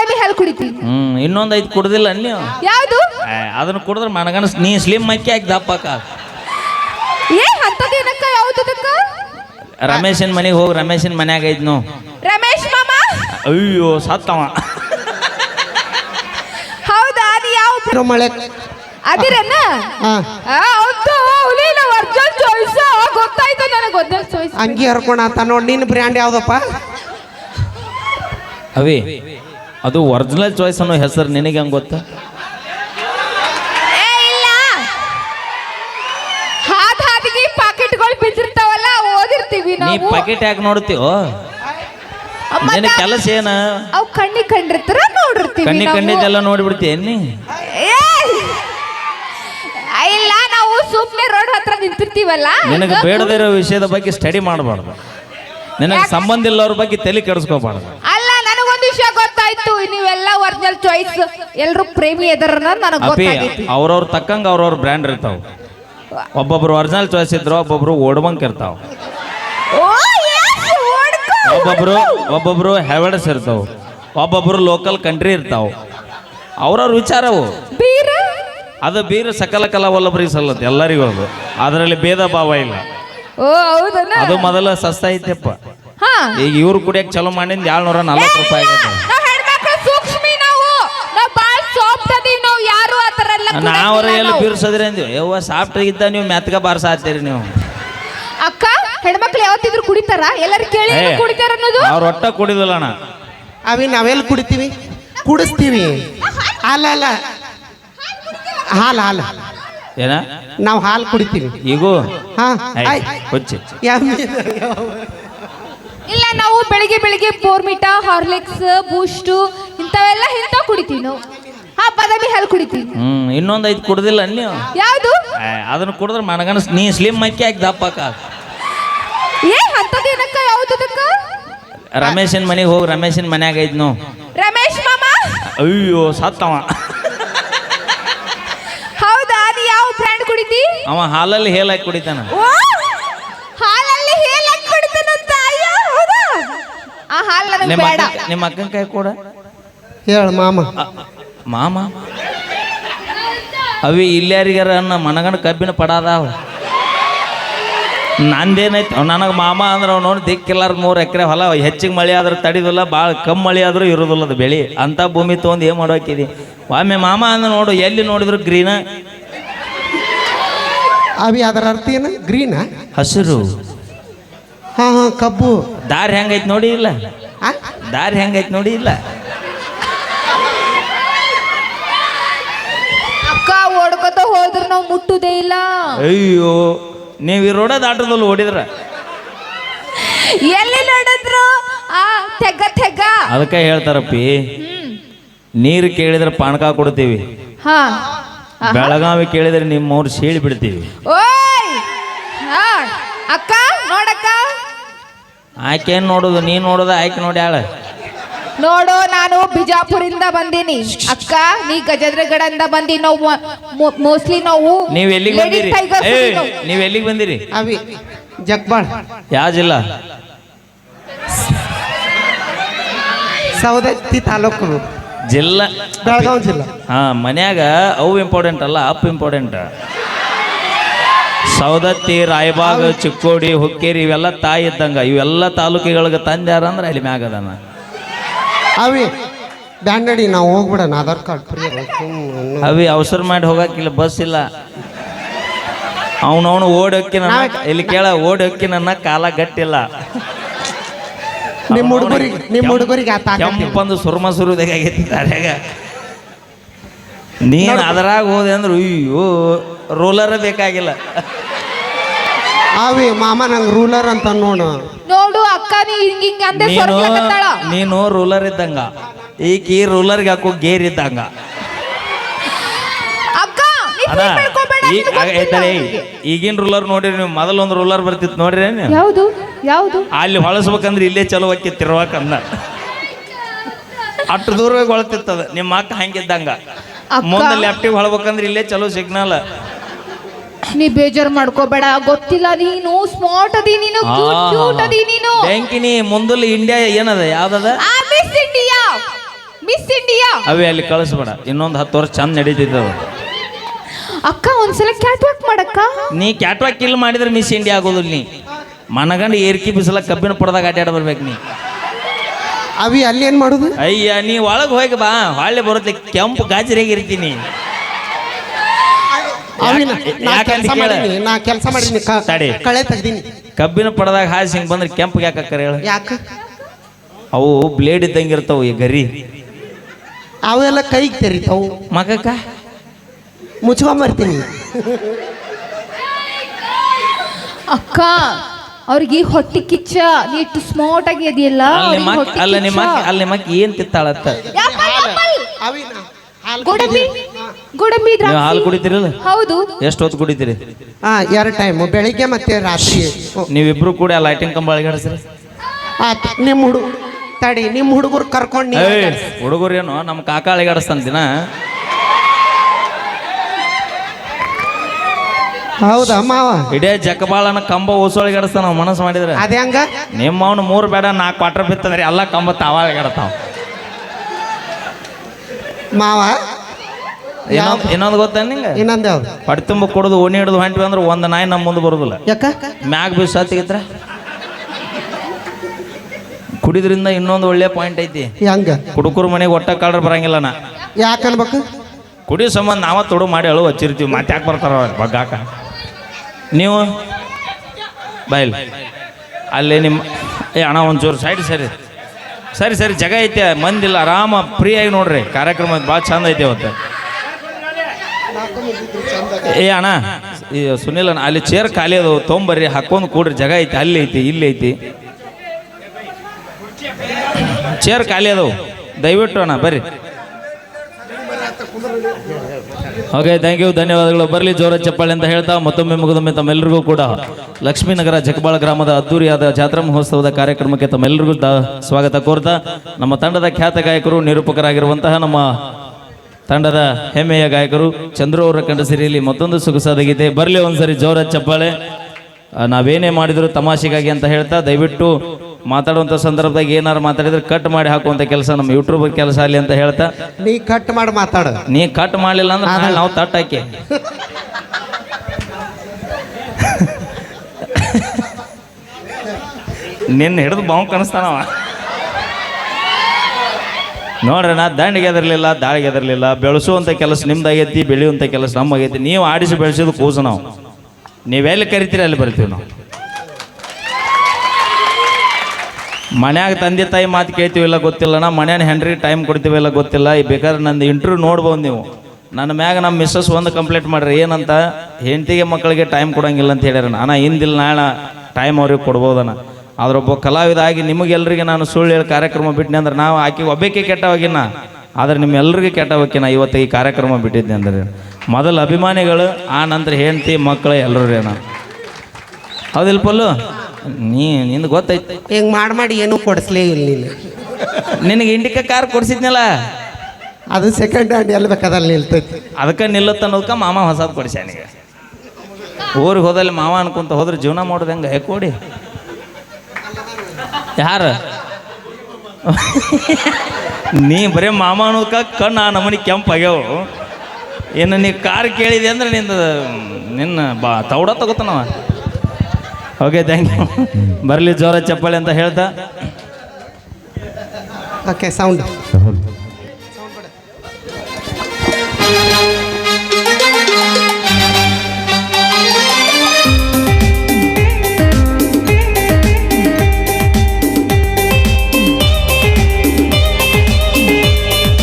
ಬಾದಾಮಿ ಹಾಲು ಕುಡಿತೀನಿ ಹ್ಮ್ ಇನ್ನೊಂದ್ ಐದು ಕುಡ್ದಿಲ್ಲ ನೀವು ಯಾವುದು? ಏ, ಅದನ್ನ ಕುಡಿದ್ರೆ ಮನಗನಸ್ ನೀ ಸ್ಲಿಮ್ ಮಕ್ಕಿ ಹಾಕಿ ದಪ್ಪಕ್ಕ. ಏ ಅಂತದೇನಕ್ಕ ಅದಕ್ಕ? ರಮೇಶನ್ ಮನೆಗೆ ಹೋಗಿ ರಮೇಶನ್ ಮನ್ಯಾಗ ಐತ್ ನಾವು. ರಮೇಶ್ ಮಾಮ? ಅಯ್ಯೋ ಸತ್ತವ. ಹೌದಾ? ಅದು ಯಾವ ಮಳೆ. ಅದಿರನ್ನ ಹಾ. ಹೌದು. ಹುಲಿನ ವರ್ಜನ್ ಚಾಯ್ಸ್ ಗೊತ್ತಾಯ್ತು ನನಗೆ ಗೊತ್ತಿಲ್ಲ ಚಾಯ್ಸ್ ಅಂಗಿ ಹರ್ಕೊಂಡ ಅಂತ ನೋಡಿ ನಿನ್ನ ಬ್ರ್ಯಾಂಡ್ ಯಾವ್ದಪ್ಪ? ಅವಿ. ಅದು ಒರಿಜಿನಲ್ ಚಾಯ್ಸ್ ಅನ್ನೋ ಹೆಸರು ನಿನಗೆ ಹೆಂಗೆ ಗೊತ್ತಾ? ಏ ಇಲ್ಲ. ಹಾದ್ ಹಾದಿಗೆ ಪಾಕೆಟ್ಗಳು ಬಿದ್ದಿರ್ತಾವಲ್ಲ ಓದಿರ್ತೀವಿ ನೀ ನಾವು. ಪ್ಯಾಕೆಟ್ ಯಾಕೆ ನೋಡ್ತೀವೋ ಮತ್ತೆ ನಿನ್ನ ಕೆಲಸ ಏನ? ಅವ್ ಕಣ್ಣಿ ಕಂಡಿರ್ತಾರ ನೋಡಿರ್ತೀವಿ ಕಣ್ಣಿ ನಾವು. ಕಣ್ಣಿದ್ದೆಲ್ಲ ನೋಡ್ಬಿಡ್ತೀಯ ನೀ ಏ! ಇಲ್ಲ ನಾವು ಸುಮ್ಮನೆ ರೋಡ್ ಹತ್ರ ನಿಂತಿರ್ತೀವಲ್ಲ. ನಿನಗೆ ಬೇಡದಿರೋ ವಿಷಯದ ಬಗ್ಗೆ ಸ್ಟಡಿ ಮಾಡಬಾರ್ದು. ನಿನಗೆ ಸಂಬಂಧ ಇಲ್ಲವ್ರ ಬಗ್ಗೆ ತಲೆ ಕೆಡಿಸ್ಕೋಬಾರ್ದು. ಗೊತ್ತಾಯ್ತು ನೀವೆಲ್ಲ ಒರಿಜಿನಲ್ ಚಾಯ್ಸ್ ಎಲ್ಲರೂ ಪ್ರೇಮಿ ಎದರನ್ನ ನನಗೆ ಅಪಿ ಗೊತ್ತಾಗೈತಿ. ಅವ್ರವ್ರ ತಕ್ಕಂಗೆ ಅವ್ರವ್ರ ಬ್ರ್ಯಾಂಡ್ ಇರ್ತಾವ. ಒಬ್ಬೊಬ್ರು ಒರಿಜಿನಲ್ ಚಾಯ್ಸ್ ಇದ್ರು ಒಬ್ಬೊಬ್ರು ಓಡ್ಬಂಕ್ ಇರ್ತಾವ. ಓ yes, ಒಬ್ಬೊಬ್ರು. ಒಬ್ಬೊಬ್ರು ಹೆವಡಸ್ ಇರ್ತಾವ. ಒಬ್ಬೊಬ್ರು ಲೋಕಲ್ ಕಂಟ್ರಿ ಇರ್ತಾವ. ಅವ್ರವ್ರ ವಿಚಾರವು. ಬೀರ? ಅದು ಬೀರು ಸಕಲ ಕಲಾ ಒಲ್ಲೊಬ್ರಿಗೆ ಸಲ್ಲತ್ತೆ ಎಲ್ಲರಿಗೂ ಅದು ಅದರಲ್ಲಿ ಭೇದ ಭಾವ ಇಲ್ಲ. ಓ ಹೌದನ? ಅದು ಮೊದಲ ಸಸ್ತ ಐತೆಪ್ಪ. ಹಾ. ಈಗ ಇವ್ರು ಕುಡಿಯಕ್ಕೆ ಚಲೋ ಮಾಡಿಂದ ಏಳ್ನೂರ ನಲ್ವತ್ತು ರೂಪಾಯಿ ಆಗುತ್ತೆ. ನಾವರ ಎಲ್ಲ ಬಿರ್ಸದ್ರೆ ಅಂದಿವಿ. ಯವ್ವ ಸಾಫ್ಟ್ ಇದ್ದ ನೀವು ಮೆತ್ಕ ಬಾರ್ಸಾತ್ತೀರಿ ನೀವು. ಅಕ್ಕ ಹೆಣ್ಮಕ್ಳು ಯಾವತ್ತಿದ್ರು ಕುಡಿತಾರ? ಎಲ್ಲರೂ ಕೇಳಿ ಏ, ಕುಡಿತಾರ ಅನ್ನೋದು? ಅವ್ರ ಒಟ್ಟ ಕುಡಿದಿಲ್ಲ ಅಣ್ಣ. ಅವಿ ನಾವೆಲ್ಲಿ ಕುಡಿತೀವಿ? ಕುಡಿಸ್ತೀವಿ. ಅಲ್ಲ ಅಲ್ಲ. ಹಾಲು ಹಾಲು. ಏನ? ನಾವು ಹಾಲು ಕುಡಿತೀವಿ. ಈಗೂ? ಹಾ ಐ, ಆಯ್. ಹುಚ್ಚಿ ಯಾವ- ಇಲ್ಲ ನಾವು ಬೆಳಿಗ್ಗೆ ಬೆಳಿಗ್ಗೆ ಬೋರ್ಮಿಟಾ ಹಾರ್ಲಿಕ್ಸ್ ಬೂಸ್ಟ್ ಇಂಥವೆಲ್ಲ ಇಂಥವ್ ಕುಡಿತೀವಿ ನಾವು. ಬಾದಾಮಿ ಹಾಲು ಕುಡಿತೀವಿ ಹ್ಮ್ ಇನ್ನೊಂದು ಐದು ಕುಡ್ದಿಲ್ಲ ನೀವು ಯಾವುದು? ಏ, ಅದನ್ನ ಕುಡಿದ್ರೆ ಮನಗನ ನೀ ಸ್ಲಿಮ್ ಅಕ್ಕಿ ಹಾಕಿ ದಪ್ಪಕ್ಕ ಏ ಅಂತದೇನಕ್ಕ ಯಾವ್ದಕ್ಕ ರಮೇಶನ್ ಮನೆಗೆ ಹೋಗಿ ರಮೇಶನ್ ಮನ್ಯಾಗ ಐದ್ ನಾವು. ರಮೇಶ್ ಮಾಮ? ಅಯ್ಯೋ ಸತ್ತವ ಹೌದಾ ನೀ ಯಾವ ಬ್ರ್ಯಾಂಡ್ ಕುಡಿತಿ? ಅವ ಹಾಲಲ್ಲಿ ಹೇಲ್ ಹಾಕಿ ಕುಡಿತಾನ. ಓ ಹಾಲಲ್ಲಿ ಹೇಲ್ ಹಾಕಿ ಕುಡಿತಾನಂತ ಅಯ್ಯೋ ಹೌದಾ? ಆ ಹಾಲು ನನಗೆ ನಿಮ್ಮ ಬೇಡ. ಅಕ್ಕ ನಿಮ್ಮ ಅಕ್ಕನ ಕೈ ಕೂಡ. ಹೇಳ ಮಾಮ. ಮಾಮ. ಅವಿ ಇಲ್ಲಾರಿಗಾರ ಅನ್ನ ಮನಗಣ ಕಬ್ಬಿನ ಪಡಾದಾವ ನಂದೇನೈತೆ ನನಗೆ ಮಾಮ ಅಂದ್ರೆ ಅವ್ನು ನೋಡಿ ದಿಕ್ಕಿಲ್ಲಾರ ಮೂರು ಎಕರೆ ಹೊಲ ಹೆಚ್ಚಿಗೆ ಮಳೆ ಆದ್ರೆ ತಡಿದಿಲ್ಲ ಭಾಳ ಕಮ್ಮಿ ಮಳೆ ಆದರೂ ಇರೋದಿಲ್ಲ ಅದು ಬೆಳೆ. ಅಂಥ ಭೂಮಿ ತೊಗೊಂಡು ಏನು ಮಾಡೋಕಿದಿ? ಒಮ್ಮೆ ಮಾಮ ಅಂದ್ರೆ ನೋಡು ಎಲ್ಲಿ ನೋಡಿದ್ರು ಗ್ರೀನ? ಅವಿ ಅದರ ಅರ್ಥ ಏನು? ಗ್ರೀನ? ಹಸಿರು. ಹಾಂ ಹಾಂ ಕಬ್ಬು. ದಾರಿ ಹೆಂಗೈತೆ ನೋಡಿ ಇಲ್ಲ? ಆ? ದಾರಿ ಹೆಂಗೈತೆ ನೋಡಿ ಇಲ್ಲ ಅಕ್ಕ ಹೋದ್ರೆ ನಾವು ಮುಟ್ಟುದೇ ಇಲ್ಲ. ಅಯ್ಯೋ ನೀವು ಈ ರೋಡ ದಾಟದಲ್ಲಿ ಓಡಿದ್ರ? ಎಲ್ಲಿ ನೋಡಿದ್ರು? ಆ ತೆಗ್ಗ ತೆಗ್ಗ. ಅದಕ್ಕೆ ಹೇಳ್ತಾರಪ್ಪಿ ನೀರು ಕೇಳಿದ್ರೆ ಪಾನಕ ಕೊಡ್ತೀವಿ. ಹಾ. ಬೆಳಗಾವಿ ಕೇಳಿದ್ರೆ ನಿಮ್ಮವ್ರು ಸೀಳಿ ಬಿಡ್ತೀವಿ. ಓಯ್! ಹಾ. ಅಕ್ಕ ನೋಡಕ್ಕ. ಆಕೆ ಏನ್ ನೋಡುದು? ನೀನ್ ನೋಡುದು ಆಯ್ಕೆ ನೋಡಿ ಆಳ. ನೋಡು ನಾನು ಬಿಜಾಪುರಿಂದ ಬಂದೀನಿ. ಅಕ್ಕ ನೀ ಗಜೇಂದ್ರಗಡದಿಂದ ಬಂದಿ ನೋವು ಮೋಸ್ಟ್ಲಿ ನೋವು ನೀವ್ ಎಲ್ಲಿಗೆ ಬಂದಿರಿ? ನಾವು. ನೀವ್ ಎಲ್ಲಿಗೆ ಬಂದಿರಿ? ಅವಿ ಜಗ್ಬಾಳ್. ಯಾವ ಜಿಲ್ಲಾ? ಸೌದತ್ತಿ ತಾಲೂಕು. ಜಿಲ್ಲಾ. ಬೆಳಗಾವಿ ಜಿಲ್ಲಾ. ಹಾ ಮನ್ಯಾಗ ಅವು ಇಂಪಾರ್ಟೆಂಟ್ ಅಲ್ಲ ಅಪ್ ಇಂಪಾರ್ಟೆಂಟ್ ಸೌದತ್ತಿ ರಾಯಬಾಗ್ ಚಿಕ್ಕೋಡಿ ಹುಕ್ಕೇರಿ ಇವೆಲ್ಲ ತಾಯಿ ಇದ್ದಂಗ ಇವೆಲ್ಲ ತಾಲೂಕಿಗಳಿಗೆ ತಂದ್ಯಾರ ಅಂದ್ರೆ ಅಲ್ಲಿ ಮ್ಯಾಗದಾನ ಅವಿ ಬ್ಯಾಂಡಡಿ ನಾವು ಹೋಗ್ಬಿಡೋಣ ಆಧಾರ್ ಕಾರ್ಡ್ ಫ್ರೀ ಅವಿ ಅವಸರ ಮಾಡಿ ಹೋಗಕ್ಕಿಲ್ಲ ಬಸ್ ಇಲ್ಲ. ಅವನವನು ಓಡಿ ಹೋಕ್ಕಿನ ಇಲ್ಲಿ ಕೇಳ ಓಡಿ ಹೊಕ್ಕಿ ನನ್ನ ಕಾಲ ಗಟ್ಟಿಲ್ಲ. ನಿಮ್ಮ ಹುಡುಗರಿಗೆ ನಿಮ್ಮ ಹುಡುಗರಿಗೆ ಕೆಂಪಂದು ಸುರ್ಮ ಸುರುದಾಗೈತಿ ದಾರ್ಯಾಗ ನೀನು ಅದರಾಗ ಹೋದೆ ಅಂದ್ರೆ ಅಯ್ಯೋ ರೋಲರ್ ಬೇಕಾಗಿಲ್ಲ. ಅವಿ ಮಾಮ ನಂಗೆ ರೂಲರ್ ಅಂತ ನೋಡು. ನೀ ಹಿಂಗ ಹಿಂಗ ಅಂದೆ ನೀನು ನೀನು ರೂಲರ್ ಇದ್ದಂಗ. ಈಕಿ ರೂಲರ್ಗೆ ಹಾಕೋ ಗೇರ್ ಇದ್ದಂಗ. ಅಕ್ಕ ನೀ ಅದ ಈಗ ಮಾಡ್ಕೊಬೇಡ, ಈ ನಿನಗ್ ಗೊತ್ತಿಲ್ಲ ಅವ್ನಿಗೆ. ಈಗಿನ ರೂಲರ್ ನೋಡಿರಿ ನೀವು ಮೊದಲೊಂದು ರೂಲರ್ ಬರ್ತಿತ್ತು ನೋಡ್ರಿ ಯಾವುದು? ಯಾವುದು? ಅಲ್ಲಿ ಹೊಳಸ್ಬೇಕಂದ್ರೆ ಇಲ್ಲೇ ಚಲೋ ಆಕಿ ತಿರ್ವಾಕಂದ ಅಷ್ಟು ದೂರ ಹೊಳತಿತ್ತದ. ನಿಮ್ಮ ಅಕ್ಕ ಹಂಗಿದ್ದಂಗ. ಅಕ್ಕ. ಮುಂದೆ ಲೆಫ್ಟಿಗೆ ಹೊಳ್ಬೇಕಂದ್ರೆ ಇಲ್ಲೇ ಚಲೋ ಸಿಗ್ನಲ್ ನೀ ಬೇಜಾರ್ ಮಾಡ್ಕೋಬೇಡ. ಗೊತ್ತಿಲ್ಲ ನೀನು ಸ್ಮಾರ್ಟ್ ಅದಿ ನೀನು ಕ್ಯೂಟ್ ಕ್ಯೂಟ್ ಅದಿ ನೀನು. ಬ್ಯಾಂಕಿನಿ ಮುಂದಲ್ ಇಂಡಿಯಾ ಏನದ ಯಾವ್ದದ? ಆ ಮಿಸ್ ಇಂಡಿಯಾ ಮಿಸ್ ಇಂಡಿಯಾ ಅವೇ ಅಲ್ಲಿ ಕಳಿಸ್ಬೇಡ. ಇನ್ನೊಂದು ಹತ್ತು ವರ್ಷ ಚಂದ ಅದು ಅಕ್ಕ ಒಂದ್ಸಲ ಕ್ಯಾಟ್ ವಾಕ್ ಮಾಡಕ್ಕ? ನೀ ಕ್ಯಾಟ್ವಾಕ್ ಇಲ್ಲಿ ಮಾಡಿದ್ರೆ ಮಿಸ್ ಇಂಡಿಯಾ ಆಗೋದಿಲ್ಲ ನೀ. ಮನಗಂಡ ಏರ್ಕಿ ಬಿಸಿಲ ಕಬ್ಬಿನ ಪಡ್ದಾಗ ಆಟಾಡ ಬರ್ಬೇಕು ನೀ. ಅವಿ ಅಲ್ಲಿ ಏನು ಮಾಡೋದು? ಅಯ್ಯ ನೀ ಒಳಗೆ ಹೋಗಿ ಬಾ. ಹೊಳ್ಳೆ ಬರುತ್ತೆ ಕೆಂಪು ಗಾಜರಿಯಾಗಿ ಇರ್ತೀನಿ. ಅವಿ ನಾ ಕೆಲಸ ಕೇಳ. ಮಾಡೀನಿ ನಾ ಕೆಲಸ ಮಾಡೀನಿ ಕ- ತಡಿ. ಕಳೆ ತೆಗ್ದೀನಿ. ಕಬ್ಬಿನ ಪಡದಾಗ ಹಾಸಿ ಹಿಂಗೆ ಬಂದ್ರೆ ಕೆಂಪು ಯಾಕೆ ಹಾಕ್ತಾರೆ ಹೇಳು. ಯಾಕ? ಅವು ಬ್ಲೇಡ್ ಇದ್ದಂಗೆ ಇರ್ತಾವು ಈ ಗರಿ. ಅವೆಲ್ಲ ಕೈಗೆ ತೆರಿತಾವು. ಮಗಕ್ಕ? ಮುಚ್ಕೊಂಬರ್ತೀನಿ ಅಕ್ಕ ಅವ್ರಿಗೆ ಹೊಟ್ಟಿ ಕಿಚ್ಚ ನೀ ಇಟ್ಟು ಸ್ಮಾರ್ಟ್ ಆಗಿ ಇದೆಯಲ್ಲ ಅಲ್ಲಿ ನಿಮ್ಮ ಅಕ್ಕ- ಅಲ್ಲ ನಿಮ್ಮ ಅಕ್ಕ- ಅಲ್ಲಿ ನಿಮ್ಮ ಅಕ್ಕ ಏನ್ ತಿತ್ತಾಳತ್ತ? ಅವಿ ನಾ ಹಾಲ್ ಗೋಡಂಬಿ ಗೋಡಂಬಿ ನೀವು ಹಾಲು ದ್ರಾಕ್ಷಿ ಕುಡಿತೀರಲ್ಲ? ಹೌದು. ಎಷ್ಟು ಹೊತ್ತು ಕುಡಿತೀರಿ? ಹಾ ಎರಡು ಟೈಮ್ ಬೆಳಿಗ್ಗೆ ಮತ್ತೆ ರಾತ್ರಿ. ಓ, ನೀವಿಬ್ರು ಕೂಡ ಆ ಲೈಟಿಂಗ್ ಕಂಬ ಅಳಗಾಡಿಸ್ರಿ. ಆತ್ ನಿಮ್ಮ ಹುಡುಗ ತಡಿ ನಿಮ್ಮ ಹುಡುಗರು ಕರ್ಕೊಂಡು ಏಯ್ ಹುಡುಗರೇನು ನಮ್ಮ ಕಾಕ ಅಳಿಗಾಡಿಸ್ತಾನ ದಿನ. ಹೌದಾ ಮಾವ? ಇಡೇ ಜಕಬಾಳನ ಕಂಬ ಓಸೊಳಗಾಡಿಸ್ತಾನ ನಾವು ಮನಸ್ಸು ಮಾಡಿದ್ರೆ. ಅದೇ ಹಂಗ? ನಿಮ್ಮ ಅವನು ಮೂರು ಬೇಡ ನಾಲ್ಕು ಕ್ವಾರ್ಟರ್ ಬಿತ್ತಂದ್ರೆ ಎಲ್ಲ ಕಂಬ ತಾವ ಅಳಗಾಡ್ತಾವ ಮಾವ? ಇನ್ನೊಂದು ಇನ್ನೊಂದು ಗೊತ್ತ ನಿಂಗೆ? ಇನ್ನೊಂದು ಯಾವ್ದು? ಹೊಟ್ಟೆ ತುಂಬ ಕುಡಿದು ಓಣಿ ಹಿಡಿದು ಹೊಂಟ್ವಿ ಅಂದ್ರೆ ಒಂದು ನಾಯಿ ನಮ್ಮ ಮುಂದೆ ಬರೋದಿಲ್ಲ. ಯಾಕ? ಮ್ಯಾಗ ಬೀಸ್ ಕುಡಿದ್ರಿಂದ ಇನ್ನೊಂದು ಒಳ್ಳೆ ಪಾಯಿಂಟ್ ಐತಿ. ಹೆಂಗ? ಕುಡುಕರ ಮನೆಗೆ ಒಟ್ಟ ಕಾಡ್ರ ಬರಂಗಿಲ್ಲ ನಾ. ಯಾಕೆ ಅನ್ಬೇಕು ಕುಡಿ ಸಂಬಂಧ ನಾವ ತೊಡು ಮಾಡಿ ಅಳು ಹಚ್ಚಿರ್ತೀವಿ. ಮತ್ತೆ ಯಾಕೆ ಬರ್ತಾರ ಬಗ್ಗಾಕ. ನೀವು? ಬೈಲ್. ಅಲ್ಲಿ ನಿಮ್ಮ ಏ ಅಣ್ಣ ಒಂಚೂರು ಸೈಡ್ ಸರಿ. ಸರಿ ಸರಿ ಜಾಗ ಐತೆ. ಮಂದಿಲ್ಲ ಆರಾಮ ಫ್ರೀ ಆಗಿ ನೋಡ್ರಿ. ಕಾರ್ಯಕ್ರಮ ಭಾಳ ಚಂದ ಐತೆ ಅವತ್ತು ಏ ಅಣ್ಣ, ಈ ಸುನಿಲ್ ಅಣ್ಣ, ಅಲ್ಲಿ ಚೇರ್ ಖಾಲಿ ಅದು ತೊಗೊಂಬರ್ರಿ ಹಾಕೊಂಡು ಕೂಡ್ರಿ, ಜಾಗ ಐತಿ, ಅಲ್ಲಿ ಐತಿ, ಇಲ್ಲಿ ಐತಿ. ಚೇರ್ ಖಾಲಿ ಅದಾವು. ದಯವಿಟ್ಟು ಅಣ್ಣ, ಬರ್ರಿ. ಓಕೆ ಥ್ಯಾಂಕ್ ಯು ಧನ್ಯವಾದಗಳು. ಬರಲಿ, ಜೋರ ಚಪ್ಪಾಳೆ ಅಂತ ಹೇಳ್ತಾ, ಮತ್ತೊಮ್ಮೆ ಮುಗಿದೊಮ್ಮೆ ತಮ್ಮೆಲ್ಲರಿಗೂ ಕೂಡ ಲಕ್ಷ್ಮೀನಗರ ಜಗಬಾಳ ಗ್ರಾಮದ ಅದ್ದೂರಿಯಾದ ಜಾತ್ರಾ ಮಹೋತ್ಸವದ ಕಾರ್ಯಕ್ರಮಕ್ಕೆ ತಮ್ಮೆಲ್ಲರಿಗೂ ಸ್ವಾಗತ ಕೋರ್ತಾ, ನಮ್ಮ ತಂಡದ ಖ್ಯಾತ ಗಾಯಕರು, ನಿರೂಪಕರಾಗಿರುವಂತಹ ನಮ್ಮ ತಂಡದ ಹೆಮ್ಮೆಯ ಗಾಯಕರು ಚಂದ್ರು ಅವರ ಕಂಡ ಸಿರಿಯಲ್ಲಿ ಮತ್ತೊಂದು ಸೊಗಸಾದ ಗೀತೆ. ಬರಲಿ ಒಂದ್ಸರಿ ಜೋರ ಚಪ್ಪಾಳೆ. ನಾವೇನೇ ಮಾಡಿದ್ರು ತಮಾಷೆಗಾಗಿ ಅಂತ ಹೇಳ್ತಾ ದಯವಿಟ್ಟು ಮಾತಾಡುವಂಥ ಸಂದರ್ಭದಾಗ ಏನಾರು ಮಾತಾಡಿದ್ರೆ ಕಟ್ ಮಾಡಿ ಹಾಕುವಂಥ ಕೆಲಸ ನಮ್ಮ ಯೂಟ್ಯೂಬ್ ಕೆಲಸ ಅಲ್ಲಿ ಅಂತ ಹೇಳ್ತಾ. ನೀ ಕಟ್ ಮಾಡಿ ಮಾತಾಡು. ನೀ ಕಟ್ ಮಾಡಲಿಲ್ಲ ಅಂದ್ರೆ ನಾವು ತಟ್ ಹಾಕಿ. ನಿನ್ನ ಹಿಡಿದು ಬಾವು ಕಾಣಿಸ್ತಾನವ. ನೋಡ್ರಿ, ನಾ ದಂಡಿಗೆ ಎದರ್ಲಿಲ್ಲ ದಾಳಿಗೆ ಎದರ್ಲಿಲ್ಲ ಬೆಳೆಸುವಂಥ ಕೆಲಸ ನಿಮ್ದಾಗೈತಿ ಬೆಳೆಯುವಂಥ ಕೆಲಸ ನಮ್ಮಾಗೈತಿ ನೀವು ಆಡಿಸಿ ಬೆಳೆಸಿದ ಕೂಸು ನಾವು. ನೀವೆಲ್ಲಿ ಕರಿತೀರಿ ಅಲ್ಲಿ ಬರ್ತೀವಿ ನಾವು. ಮನ್ಯಾಗ ತಂದೆ ತಾಯಿ ಮಾತು ಕೇಳ್ತೀವಿಲ್ಲ ಗೊತ್ತಿಲ್ಲ, ನಾ ಮನ್ಯಾನ ಹೆಂಡ್ರಿ ಟೈಮ್ ಕೊಡ್ತೀವಿಲ್ಲ ಗೊತ್ತಿಲ್ಲ, ಈ ಬೇಕಾದ್ರೆ ನಂದು ಇಂಟರ್ವ್ಯೂ ನೋಡ್ಬೋದು ನೀವು. ನನ್ನ ಮ್ಯಾಗ ನಮ್ಮ ಮಿಸ್ಸಸ್ ಒಂದು ಕಂಪ್ಲೇಂಟ್ ಮಾಡ್ರಿ, ಏನಂತ, ಹೆಂಡತಿಗೆ ಮಕ್ಕಳಿಗೆ ಟೈಮ್ ಕೊಡೋಂಗಿಲ್ಲ ಅಂತ ಹೇಳ್ಯಾರ. ನಾನು ಹಿಂದಿಲ್ಲ ನಾಳೆ ಟೈಮ್ ಅವ್ರಿಗೆ ಕೊಡ್ಬೋದಣ್ಣ. ಆದ್ರೊಬ್ಬ ಕಲಾವಿದ ಆಗಿ ನಿಮಗೆಲ್ಲರಿಗೆ ನಾನು ಸುಳ್ಳು ಹೇಳಿ ಕಾರ್ಯಕ್ರಮ ಬಿಟ್ಟಿನಿ ಅಂದ್ರೆ ನಾವು ಆಕೆ ಒಬ್ಬಕ್ಕೆ ಕೆಟ್ಟವಾಗಿನ ಆದ್ರೆ ನಿಮ್ಮೆಲ್ಲರಿಗೂ ಕೆಟ್ಟವಕ್ಕಿನ ಇವತ್ತು ಈ ಕಾರ್ಯಕ್ರಮ ಬಿಟ್ಟಿದ್ದೆ ಅಂದ್ರೆ. ಮೊದಲು ಅಭಿಮಾನಿಗಳು ಆ ನಂತರ ಹೆಂಡತಿ ಮಕ್ಕಳು ಎಲ್ಲರೂ ಏನ ಹೌದಿಲ್ಲ ಪಲ್ಲು? ನೀ ನಿಂದು ಗೊತ್ತೈತೆ. ಹಿಂಗ್ ಮಾಡಿ ಮಾಡಿ ಏನೂ ಕೊಡಿಸ್ಲೇ ಇಲ್ಲ ನೀನು. ನಿನಗೆ ಇಂಡಿಕಾ ಕಾರ್ ಕೊಡಿಸಿದ್ನಲ್ಲ? ಅದು ಸೆಕೆಂಡ್ ಹ್ಯಾಂಡ್ ಎಲ್ಲಿ ಬೇಕಾದಲ್ಲಿ ನಿಲ್ತೈತಿ. ಅದಕ್ಕೆ ನಿಲ್ಲತ್ತ ಅನ್ನೋದಕ್ಕೆ ಮಾಮ ಹೊಸದು ಕೊಡಿಸ್ಯಾನೀಗ ಊರಿಗೆ ಹೋದಲ್ಲಿ ಮಾವ ಅನ್ಕೊಂತ ಹೋದ್ರೆ ಜೀವನ ಮಾಡೋದು ಹೆಂಗೆ? ಕೊಡಿ. ಯಾರು? ನೀ ಬರೀ ಮಾಮ ಅನ್ನೋದಕ್ಕೆ ಕಣ್ಣು ಆ ನಮನಿ ಕೆಂಪಾಗ್ಯಾವು. ಏನು ನೀ ಕಾರ್ ಕೇಳಿದೆ ಅಂದ್ರೆ ನಿಂದು, ನಿನ್ನ ಬಾ, ತೌಡ ತಗೋತಾನವ ಓಕೆ ಥ್ಯಾಂಕ್ ಯು ಬರಲಿ ಜೋರ ಚಪ್ಪಾಳೆ ಅಂತ ಹೇಳ್ತಾ. Okay sound